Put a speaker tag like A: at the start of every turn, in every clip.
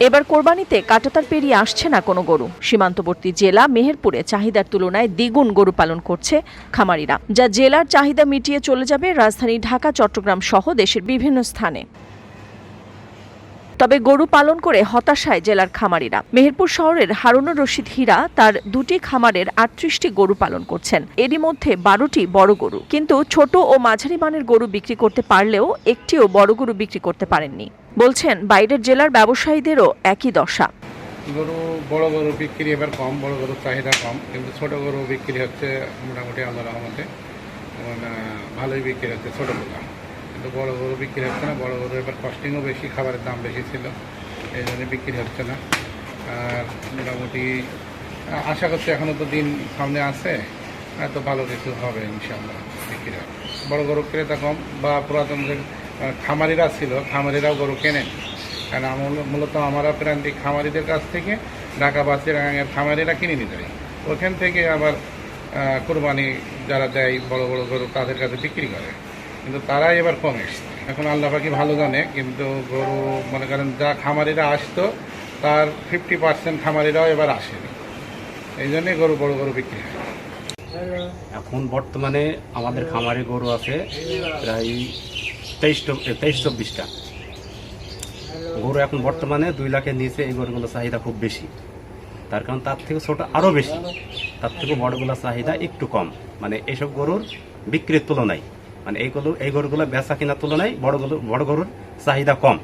A: এবার কোরবানিতে কাটাতার পেরিয়ে আসছে না কোনো গরু। সীমান্তবর্তী জেলা মেহেরপুরে চাহিদার তুলনায় দ্বিগুণ গরু পালন করছে খামারিরা। যা জেলার চাহিদা মিটিয়ে চলে যাবে রাজধানী ঢাকা, চট্টগ্রাম সহ দেশের বিভিন্ন স্থানে। তবে গরু পালন করে হতাশায় জেলার খামারিরা। মেহেরপুর শহরের হারুনুর রশিদ হীরা তার দুটি খামারের আটত্রিশটি গরু পালন করছেন। এরই মধ্যে বারোটি বড় গরু। কিন্তু ছোট ও মাঝারি মানের গরু বিক্রি করতে পারলেও একটিও বড় গরু বিক্রি করতে পারেননি। বলছেন, বাইরের জেলার ব্যবসায়ীদেরও একই দশা।
B: গরু বড় গরু বিক্রি এবার কম, বড় গরুর চাহিদা কম। কিন্তু ছোট গরু বিক্রি হচ্ছে মোটামুটি আল্লাহ রহমতে ভালোই বিক্রি হচ্ছে ছোটোগুলো কিন্তু বড় গরু বিক্রি হচ্ছে না, বড় গরু এবার কস্টিংও বেশি, খাবারের দাম বেশি ছিল, এই জন্য বিক্রি হচ্ছে না। আর মোটামুটি, আশা করছি এখনও তো দিন সামনে আছে এত ভালো কিছু হবে ইনশাল্লাহ বিক্রি হবে। বড় গরু ক্রেতা কম বা পুরাতন খামারিরা ছিল, খামারিরাও গরু কেনেন, কারণ মূলত আমরা প্রান্তিক খামারিদের কাছ থেকে ঢাকা বাসিরাঙের খামারিরা কিনে নিতে পারি ওখান থেকে আবার কোরবানি যারা দেয় বড় বড় গরু, তাদের কাছে বিক্রি করে। কিন্তু তারাই এবার কম এখন আল্লাহ পাখি ভালো জানে, কিন্তু গরু, মনে করেন যা খামারিরা আসতো, তার ফিফটি পার্সেন্ট খামারিরাও এবার আসেনি এই জন্যই গরু বড় গরু বিক্রি হয়।
C: এখন বর্তমানে আমাদের খামারে গরু আছে প্রায় তেইশ তেইশ চব্বিশটা। গরু এখন বর্তমানে দুই লাখের নিচে এই গরুগুলোর চাহিদা খুব বেশি। তার কারণ তার থেকে ছোট আরও বেশি। তার থেকে বড়গুলোর চাহিদা একটু কম। মানে এইসব গরুর বিক্রির তুলনায়। মানে এইগুলো এই গরুগুলো বেচা কেনার তুলনায় বড় গরু বড় গরুর চাহিদা কম।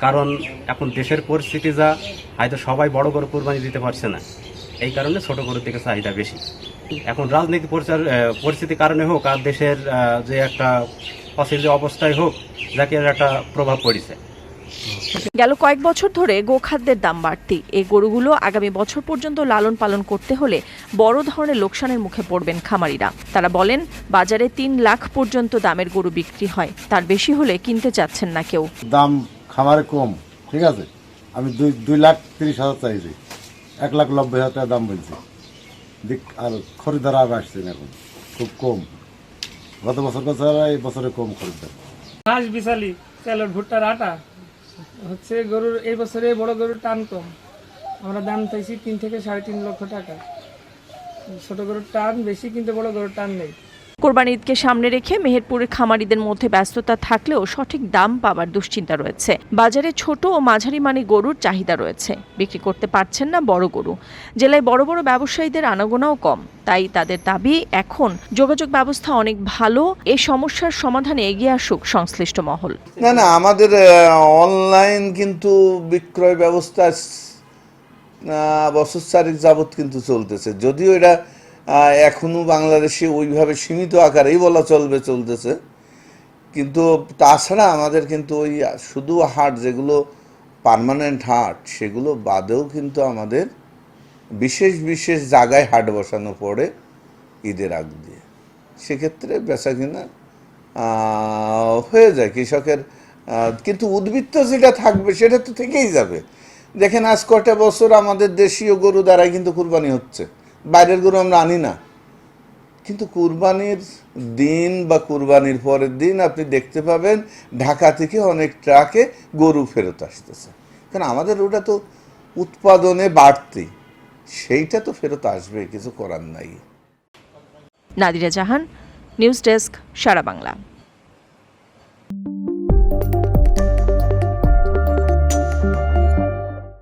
C: কারণ এখন দেশের পরিস্থিতি যা, হয়তো সবাই বড় গরু কোরবানি দিতে পারছে না। এই কারণে ছোট গরুর থেকে চাহিদা বেশি। এখন রাজনীতি পরিচার- পরিস্থিতি কারণে হোক, আর দেশের যে একটা অস্থির অবস্থায় হোক, যাকে একটা প্রভাব পড়েছে।
A: গেল কয়েক বছর ধরে গোখাদ্যের দাম বাড়তি। এই গরুগুলো আগামী বছর পর্যন্ত লালন পালন করতে হলে বড় ধরনের লোকসানের মুখে পড়বেন খামারিরা। তারা বলেন বাজারে তিন লাখ পর্যন্ত দামের গরু বিক্রি হয়। তার বেশি হলে কিনতে চাচ্ছেন না কেউ।
D: দাম খামারে কম ঠিক আছে? আমি দুই দুই লাখ তিরিশ হাজার চাইছি। এক লাখ নব্বই হাজার টাকা দাম বলছি। দিক আর খরিদ্দার আর আসছে এখন। খুব কম। গত বছর বছর এই বছরে কম খরিদ্দার।
E: ঘাস তেলের ভুট্টার আটা। হচ্ছে গরুর, এই বছরে বড় গরুর টান কম। আমরা দাম চাইছি তিন থেকে সাড়ে তিন লক্ষ টাকা। ছোট গরুর টান বেশি, কিন্তু বড় গরুর টান নেই।
A: কোরবানি ঈদকে সামনে রেখে মেহেরপুরের খামারিদের মধ্যে ব্যস্ততা থাকলেও সঠিক দাম পাবার দুশ্চিন্তা রয়েছে। বাজারে ছোট ও মাঝারি মানে গরুর চাহিদা রয়েছে। বিক্রি করতে পারছেন না বড় গরু। জেলায় বড় বড় ব্যবসায়ীদের আনাগোনাও কম। তাই তাদের দাবি, এখন যোগাযোগ ব্যবস্থা অনেক ভালো, এ সমস্যার সমাধানে এগিয়ে আসুক সংশ্লিষ্ট মহল।
F: না না, আমাদের অনলাইন কিন্তু বিক্রয় ব্যবস্থা বছর চারেক যাবৎ কিন্তু চলতেছে। যদিও এটা আহ, এখনও বাংলাদেশে ওইভাবে সীমিত আকারেই বলা চলবে চলতেছে। কিন্তু তাছাড়া আমাদের কিন্তু ওই শুধু হাট যেগুলো পার্মানেন্ট হাট সেগুলো বাদেও কিন্তু আমাদের বিশেষ বিশেষ জায়গায় হাট বসানো পড়ে ঈদের আগ দিয়ে। সেক্ষেত্রে বেচা কিনা হয়ে যায় কৃষকের কিন্তু উদ্বৃত্ত যেটা থাকবে সেটা তো থেকেই যাবে। দেখেন আজ কটা বছর আমাদের দেশীয় গরু দ্বারাই কিন্তু কুরবানি হচ্ছে। বাইরের গরু আমরা আনি না। কিন্তু কুরবানির দিন বা কুরবানির পরের দিন আপনি দেখতে পাবেন ঢাকা থেকে অনেক ট্রাকে গরু ফেরত আসতেছে। কারণ আমাদের ওটা তো উৎপাদনে বাড়তি, সেইটা তো ফেরত আসবে, কিছু করার নাই।
A: Nadira Jahan, news desk, Sara Bangla.